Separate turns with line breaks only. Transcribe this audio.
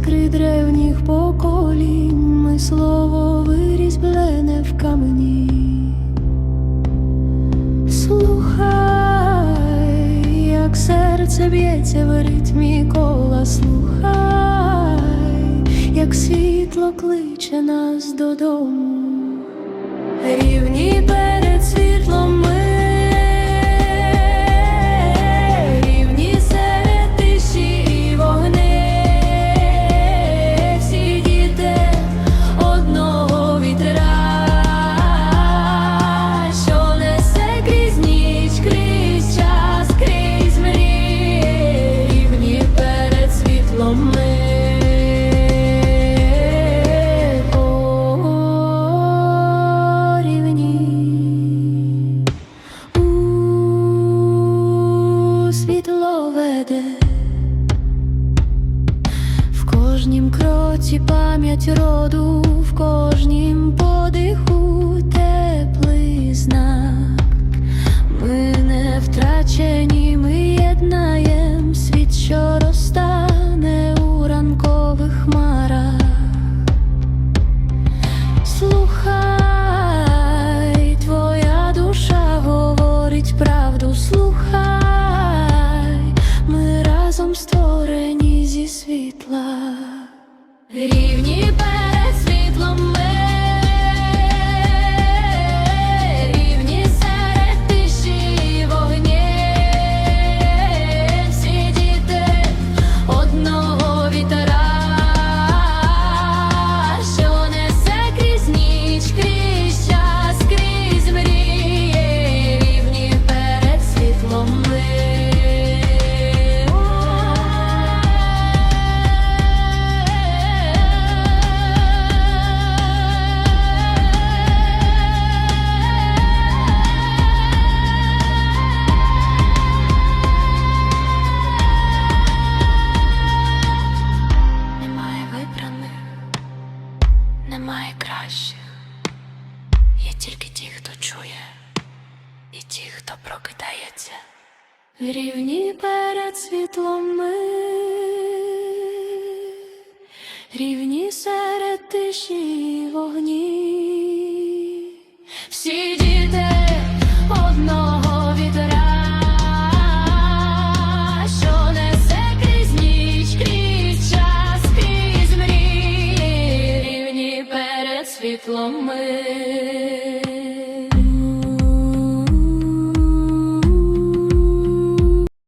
іскри древніх поколінь, ми слово вирізблене в камені. Слухай, як серце б'ється в ритмі кола, слухай, як світло кличе нас додому. Рівні кожнім кроці пам'ять роду, в кожнім подиху теплий знак. Ми не втрачені, ми єднаєм світ, що розтане у ранкових хмарах. Слухай, твоя душа говорить правду, слухай, ми разом створені світла. Рівні немає кращих. Є тільки ті, хто чує, і ті, хто прокидається. Рівні перед світлом ми, рівні серед тиші вогні. світло ми.